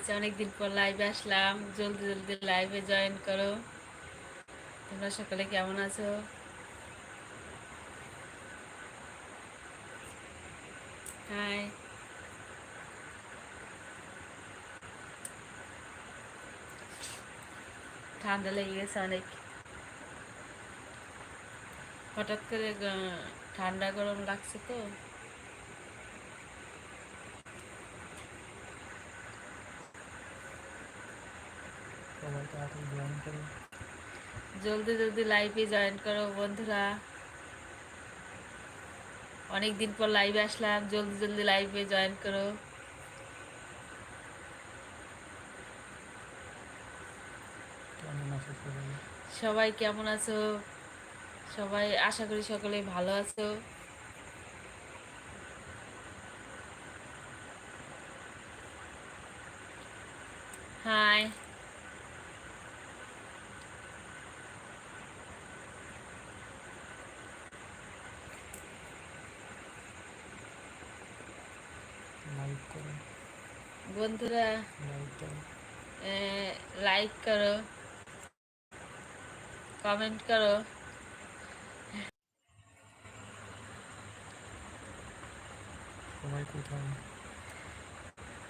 Guys অনেকদিন পর লাইভে আসলাম। জলদি জলদি লাইভে জয়েন করো। তোমরা সকালে কেমন আছো? হাই ঠান্ডা লেগে গেছে অনেক। হঠাৎ করে ঠান্ডা গরম লাগছে তো। সবাই তাড়াতাড়ি জয়েন করো। জলদি জলদি লাইভে জয়েন করো বন্ধুরা। অনেক দিন পর লাইভে আসলাম জলদি জলদি লাইভে জয়েন করো। সবাই? কেমন আছো? সবাই আশা করি সকলে ভালো আছো হাই লাইক করো বন্ধুরা লাইক করো কমেন্ট করো। সবাই কোথায়?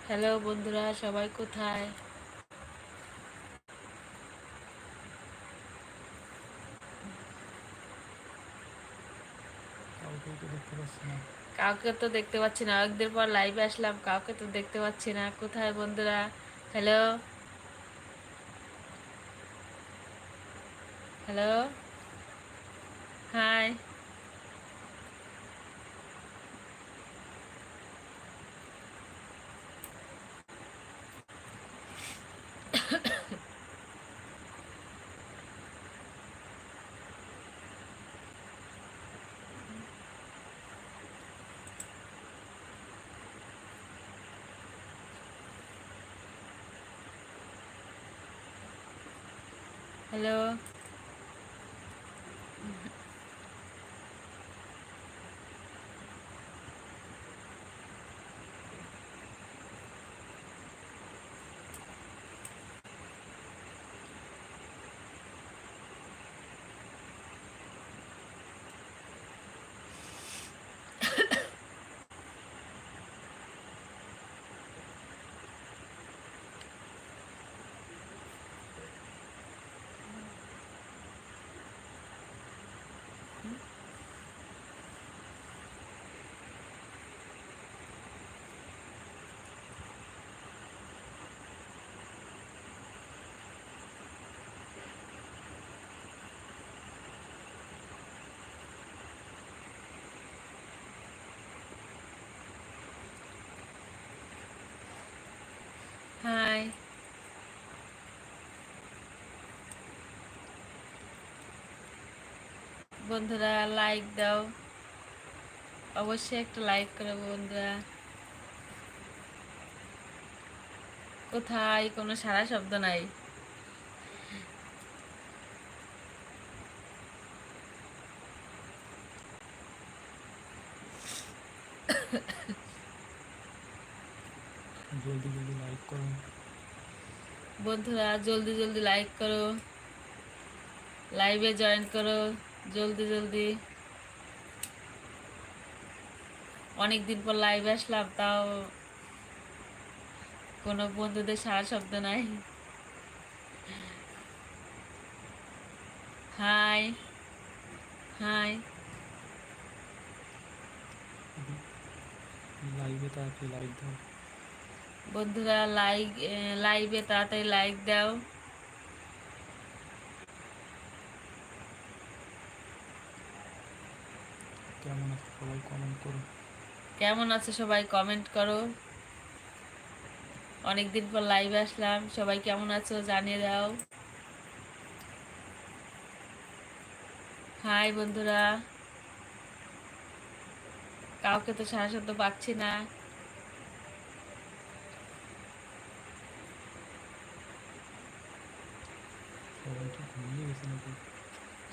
হ্যালো বন্ধুরা সবাই কোথায়? কাউকেই তো দেখতে পাচ্ছি না। কাউকে তো দেখতে পাচ্ছি না। অনেকদিন পর লাইভে আসলাম, কাউকে তো দেখতে পাচ্ছি না। কোথায় বন্ধুরা? Hello hello hi hello hi বন্ধুরা লাইক দাও। অবশ্যই একটা লাইক করো বন্ধুরা। কোথায়? কোনো সারা শব্দ নাই জলদি জলদি লাইক করো বন্ধুরা, জলদি জলদি লাইক করো। লাইভে জয়েন করো, জলদি জলদি। অনেক দিন পর লাইভে আসলাম, তাও কোনো বন্ধুদের সারা শব্দ নাই। হাই হাই লাইভে তাড়াতাড়ি লাইক দাও বন্ধুরা লাইক লাইভে তাড়াতাড়ি লাইক দাও। কেমন আছো সবাই? কমেন্ট করো। কেমন আছে সবাই? কমেন্ট করো। অনেকদিন পর লাইভে আসলাম। সবাই কেমন আছো জানিয়ে দাও। হাই বন্ধুরা। কাউকে তো সারা শব্দ পাচ্ছি না।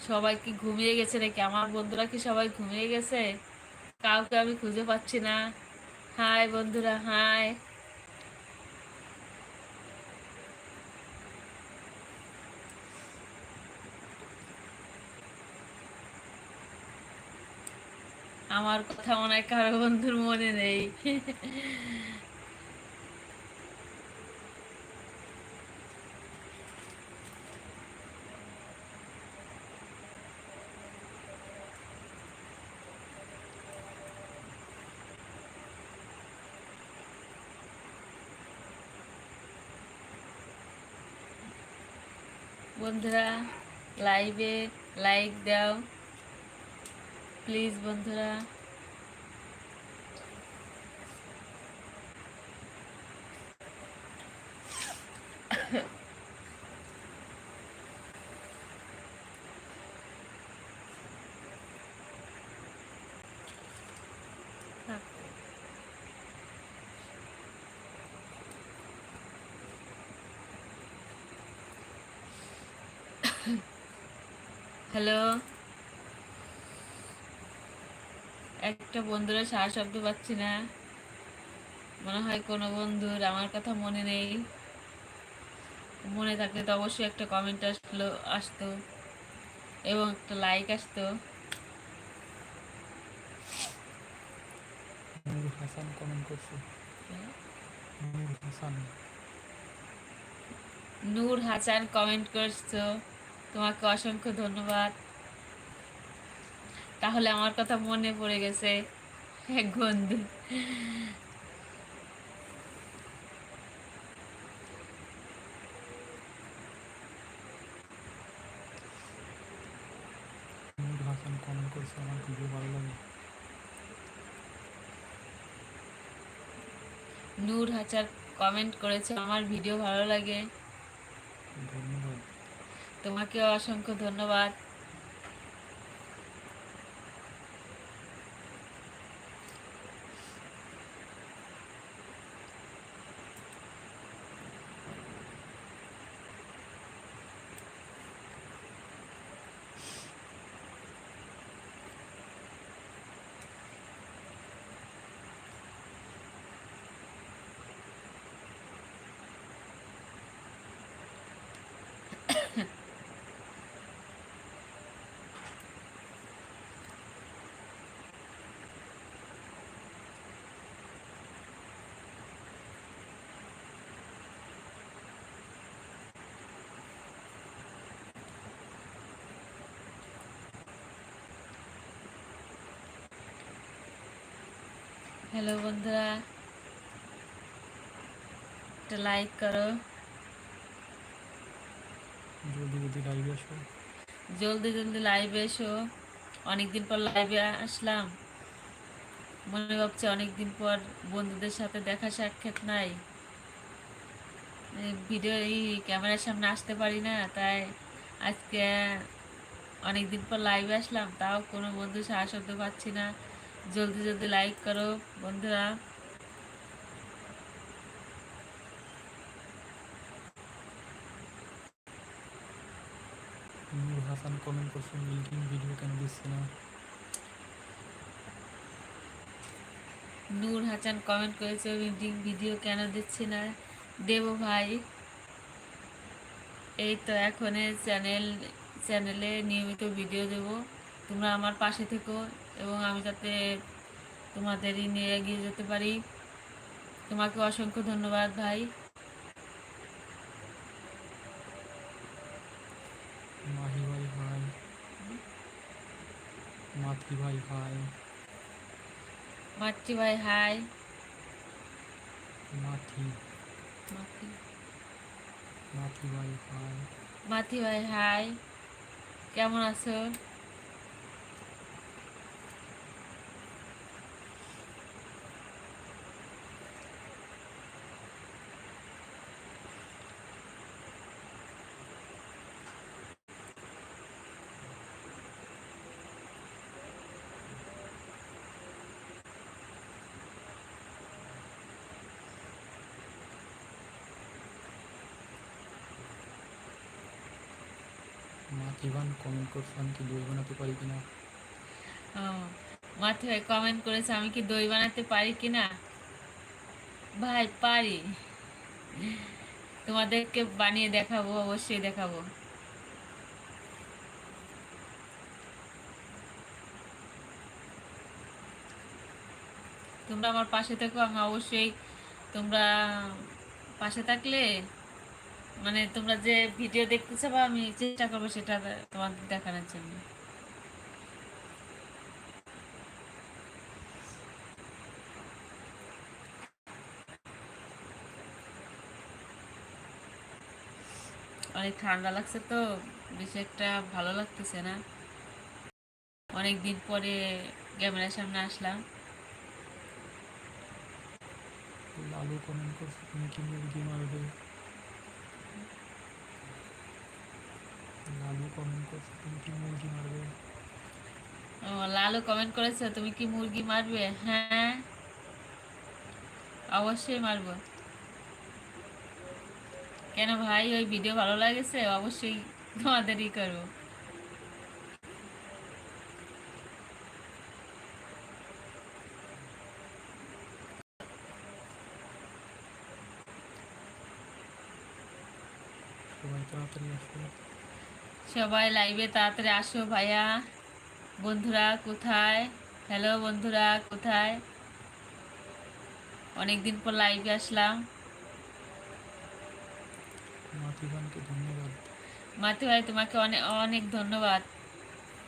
সবাই কি ঘুমিয়ে গেছে নাকি? আমার বন্ধুরা কি সবাই ঘুমিয়ে গেছে? কাউকে আমি খুঁজে পাচ্ছি না। হাই বন্ধুরা, হাই। আমার কথা অনেক কারও বন্ধুর মনে নেই। বন্ধুরা লাইভে লাইক দাও। প্লিজ বন্ধুরা। হ্যালো? একটা বন্ধুরা সারা শব্দ পাচ্ছি না। মনে হয় কোনো বন্ধুর আমার কথা মনে নেই। মনে থাকলে তো অবশ্যই একটা কমেন্ট আসলো আসতো এবং একটা লাইক আসতো। নূর হাসান কমেন্ট করছে। নূর হাসান কমেন্ট করছ। তোমাকে অসংখ্য ধন্যবাদ। তাহলে আমার কথা মনে পড়ে গেছে এক বন্ধু নূর হাসান কমেন্ট করছে আমার ভিডিও ভালো লাগে। নূর হাসান কমেন্ট করেছে আমার ভিডিও ভালো লাগে। ধন্যবাদ তোমাকে অসংখ্য ধন্যবাদ। হ্যালো বন্ধুরা। একটা লাইক করো। জলদি যদি লাইভে আসো। জলদি জলদি লাইভে এসো। অনেকদিন পর লাইভে আসলাম। মনে ভাবছে অনেকদিন পর বন্ধুদের সাথে দেখা সাক্ষাৎ নাই। ভিডিও এই ক্যামেরার সামনে আসতে পারি না তাই আজকে অনেকদিন পর লাইভে আসলাম। তাও কোনো বন্ধু সাহস পারছি না। জলদি জলদি লাইক করো বন্ধুরা নূর হাসান কমেন্ট করছে লিঙ্কিং ভিডিও কেন দিচ্ছে না? নূর হাসান কমেন্ট করেছে মিটিং ভিডিও কেন দিচ্ছি না? দেব ভাই। এই তো এখন চ্যানেল চ্যানেলে নিয়মিত ভিডিও দেব। তোমরা আমার পাশে থেকো। এবং আমি যাতে তোমাদেরই নিয়ে এগিয়ে যেতে পারি। তোমাকে অসংখ্য ধন্যবাদ ভাই। মাহি ভাই হাই মাথি ভাই হাই মাতৃ ভাই হাই। মাথি মাতৃ। মাথি ভাই হাই মাথি ভাই হাই। কেমন আছো? মাথিবান কমেন্ট করছে, আমি কি দই বানাতে পারি কিনা? মাথি ভাই কমেন্ট করেছে, আমি কি দই বানাতে পারি কিনা? ভাই, পারি। তোমাদেরকে বানিয়ে দেখাবো, অবশ্যই দেখাবো। তোমরা আমার পাশে থেকো, আমি অবশ্যই তোমরা পাশে থাকলে মানে তোমরা যে ভিডিও দেখতেছো বা আমি চেষ্টা করব সেটা তোমাদের দেখানোর জন্য। অনেক ঠান্ডা লাগছে তো বেশি একটা ভালো লাগতেছে না। অনেক দিন পরে ক্যামেরার সামনে আসলাম। লালু কমেন্ট করছে, তুমি কি মুরগি মারবে? লালু কমেন্ট করছে তুমি কি মুরগি মারবে? ও, লালু কমেন্ট করেছে তুমি কি মুরগি মারবে? হ্যাঁ। অবশ্যই মারবো। কেন ভাই ওই ভিডিও ভালো লাগেছে? অবশ্যই তোমাদেরই করব। সবাই তাড়াতাড়ি আসবে। সবাই লাইভে তাড়াতাড়ি আসো ভাইয়া। বন্ধুরা কোথায়? হ্যালো বন্ধুরা কোথায়? অনেকদিন পর লাইভে আসলাম। মাতি ধন্যবাদ। মাতু ভাই তোমাকে অনেক অনেক ধন্যবাদ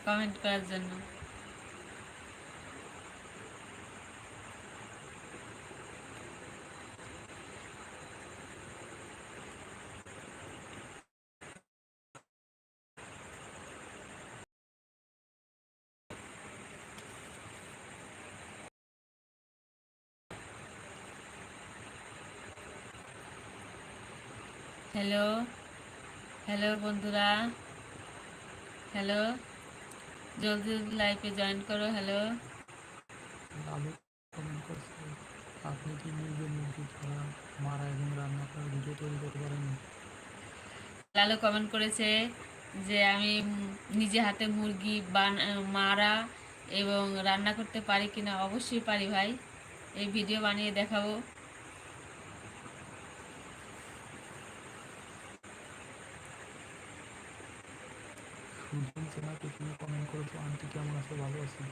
কমেন্ট করার জন্য। হ্যালো হ্যালো বন্ধুরা? হ্যালো জলদি লাইভে জয়েন করো হ্যালো লালু কমেন্ট করছে আপনি কি নিজে মুরগি ধরা মারা এবং রান্না করার ভিডিও তৈরি করতে পারেন লালু কমেন্ট করেছে যে আমি নিজে হাতে মুরগি বান মারা এবং রান্না করতে পারি কিনা? অবশ্যই পারি ভাই। এই ভিডিও বানিয়ে দেখাবো। সুজন তো তুমি কমেন্ট করেছ আন্টি কেমন আছো ভালো আছি?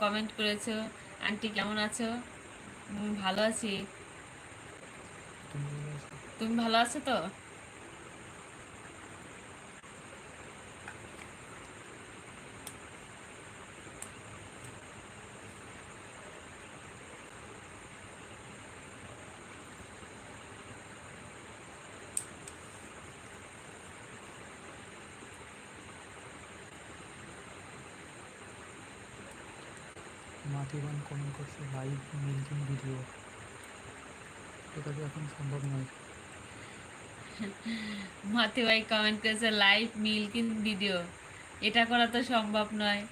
কমেন্ট করেছ? আন্টি কেমন আছো? ভালো আছো? তুমি ভালো আছো তো? মাতৃগান কমেন্ট করছে লাইভ মিল্কিং ভিডিও এটা তো এখন সম্ভব নয়? মাতি ভাই কমেন্ট করেছে লাইভ মিল্কিং ভিডিও এটা করা তো সম্ভব নয়।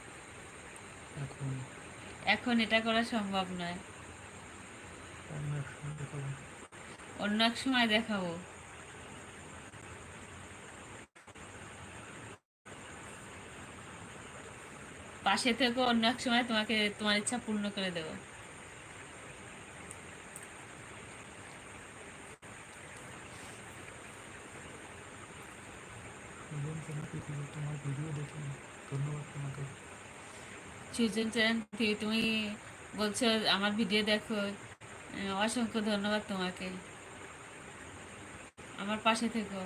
এখন। এখন এটা করা সম্ভব নয়। অন্য এক সময় দেখাবো অন্য এক সময় দেখাবো পাশে থেকে, অন্য এক সময় তোমাকে, তোমার ইচ্ছা পূর্ণ করে দেবো। তুমি বলছো আমার ভিডিও দেখো। অসংখ্য ধন্যবাদ তোমাকে। আমার পাশে থেকো।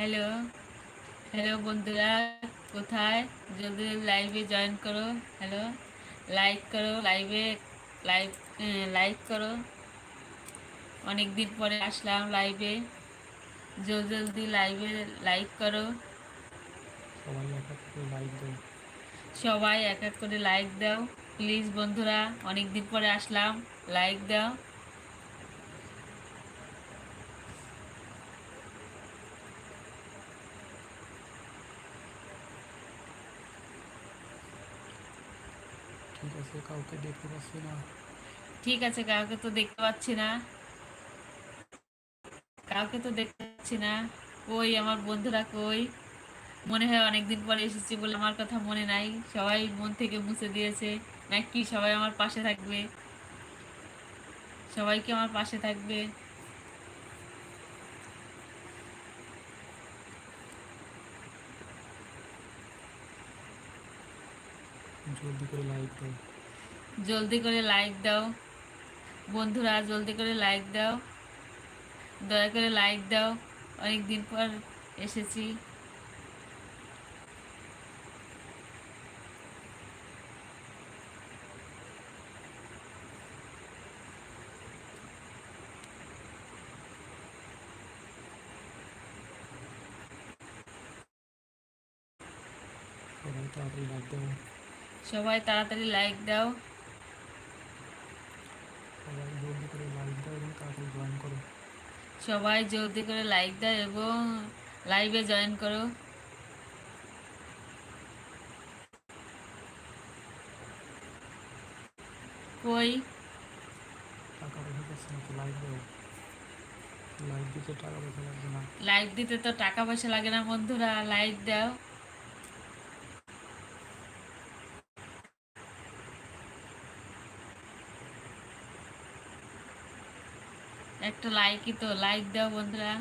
হ্যালো হ্যালো বন্ধুরা। কোথায়? যদি লাইভে জয়েন করো হ্যালো লাইক করো লাইভে লাইভ লাইক করো। অনেক দিন পরে আসলাম লাইভে জলদি জলদি লাইভে লাইক করো। সবাই এক এক করে লাইক দাও। প্লিজ বন্ধুরা অনেক দিন পরে আসলাম। লাইক দাও। ঠিক আছে, কাউকে দেখতে পাচ্ছি না। ঠিক আছে, কাউকে তো দেখতে পাচ্ছি না। কাউকে তো দেখতে পাচ্ছি না। কই, আমার বন্ধুরা কই? মনে হয় অনেকদিন পরে এসেছি বলে আমার কথা মনে নাই। সবাই মন থেকে মুছে দিয়েছে। নাকি সবাই আমার পাশে থাকবে? সবাইকে আমার পাশে থাকবে? জলদি করে লাইক দাও। জলদি করে লাইক দাও। বন্ধুরা জলদি করে লাইক দাও। দয়া করে লাইক দাও। অনেক দিন পর এসেছি। তাড়াতাড়ি লাইক দাও। সবাই তাড়াতাড়ি লাইক দাও। সবাই জলদি করে লাইক দাও এবং লাইভে জয়েন করো। কই? লাইক দিতে তো টাকা পয়সা লাগে না বন্ধুরা লাইক দাও। একটা লাইকই তো লাইক দাও বন্ধুরা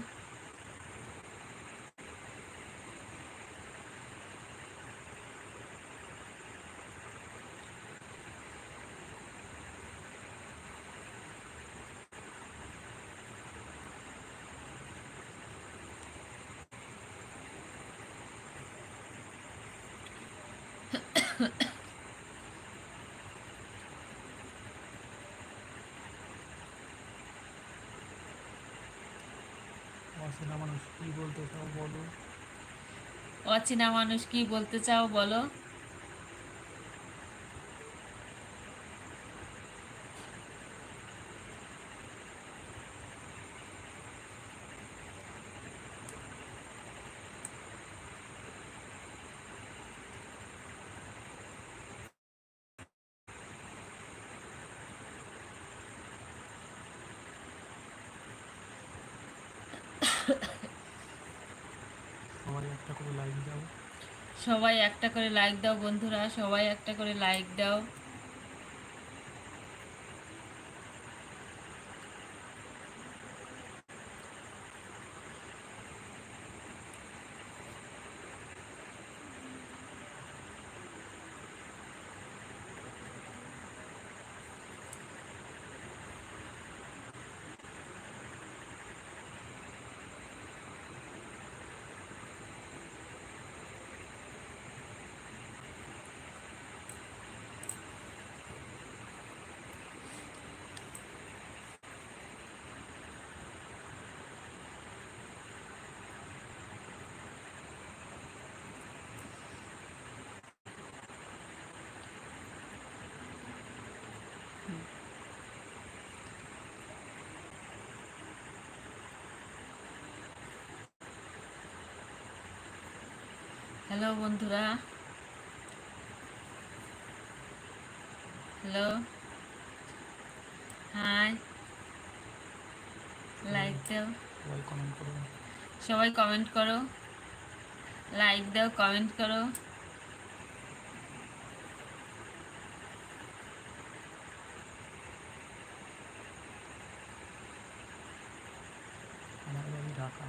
অচেনা মানুষ কী বলতে চাও বলো অচেনা মানুষ কি বলতে চাও বলো সবাই একটা করে লাইক দাও। সবাই একটা করে লাইক দাও বন্ধুরা সবাই একটা করে লাইক দাও। হ্যালো বন্ধুরা। হ্যালো। হাই। লাইক দাও। সবাই কমেন্ট করো। সবাই কমেন্ট করো। লাইক দাও কমেন্ট করো। ঢাকা।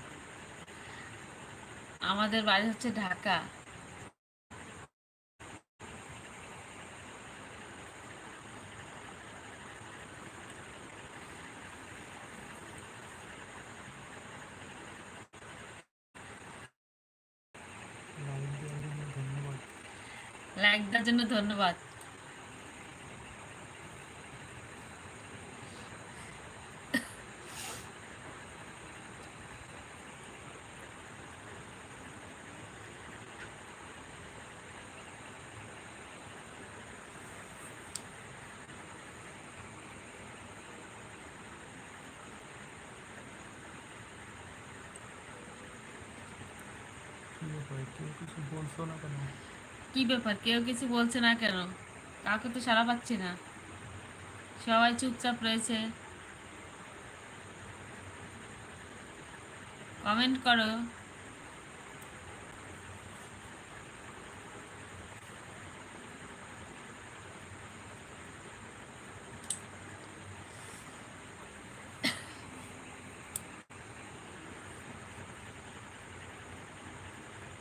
আমাদের বাড়ি হচ্ছে ঢাকা। লাইক দেওয়ার জন্য ধন্যবাদ। কেউ কিছু বলছো না কেন? কি ব্যাপার? কেউ কিছু বলছে না কেন? কাউকে তো সারা পাচ্ছি না। সবাই চুপচাপ রয়েছে। কমেন্ট করো।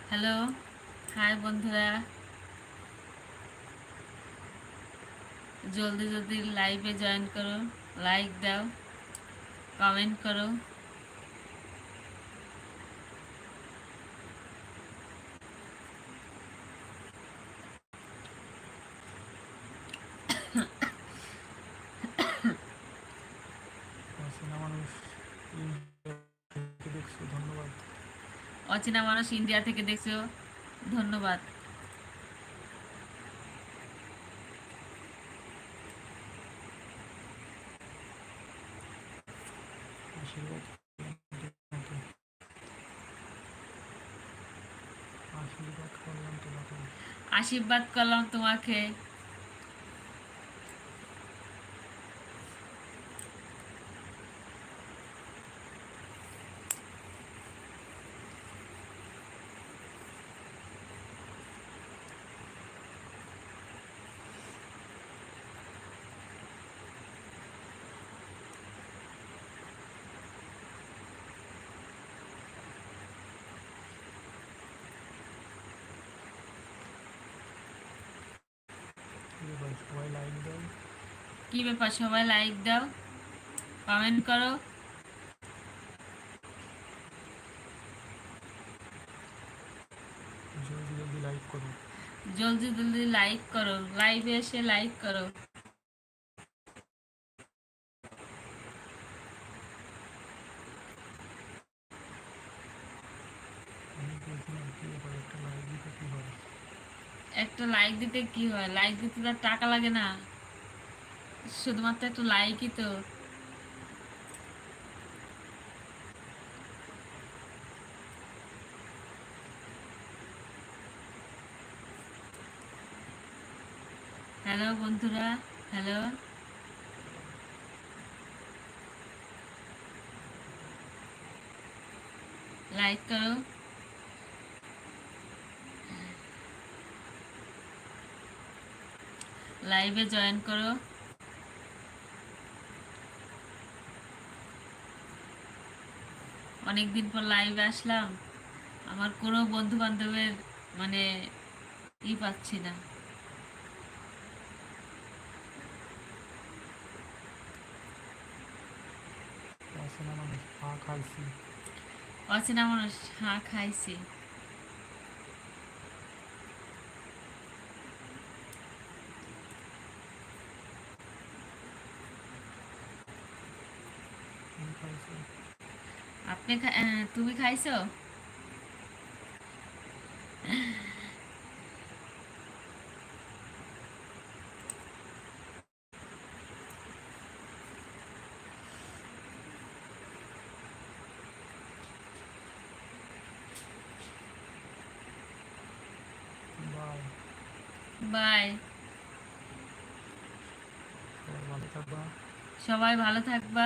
হ্যালো হাই বন্ধুরা। জলদি জলদি লাইভে জয়েন করো লাইক দাও কমেন্ট করো অচেনা মানুষ ইন্ডিয়া থেকে দেখছ ধন্যবাদ অচেনা মানুষ ইন্ডিয়া থেকে দেখছ। ধন্যবাদ। আশীর্বাদ করলাম তোমাকে। ঠিক সবাই লাইক দাও। কি ব্যাপার? সবাই লাইক দাও। কমেন্ট করো। জলদি জলদি লাইক করো। জলদি জলদি লাইক করো। লাইভে এসে লাইক করো আমি বলছিলাম কি ব্যাপার একটা লাইক দিতে কি হয় একটা লাইক দিতে কি হয়? লাইক দিতে তো আর টাকা লাগে না। শুধুমাত্র একটু লাইকই তো। হ্যালো বন্ধুরা হ্যালো লাইক করো। লাইভে জয়েন করো। অনেকদিন পর লাইভে আসলাম। আমার কোনো বন্ধু বান্ধবের মানে ই পাচ্ছি না। অচেনা মানুষ হা খাইছি অচেনা মানুষ হাঁ খাইছি তুমি খাইছো আপনি খা- আহ, তুমি খাইছো বাই বাই সবাই ভালো থাকবা সবাই ভালো থাকবা।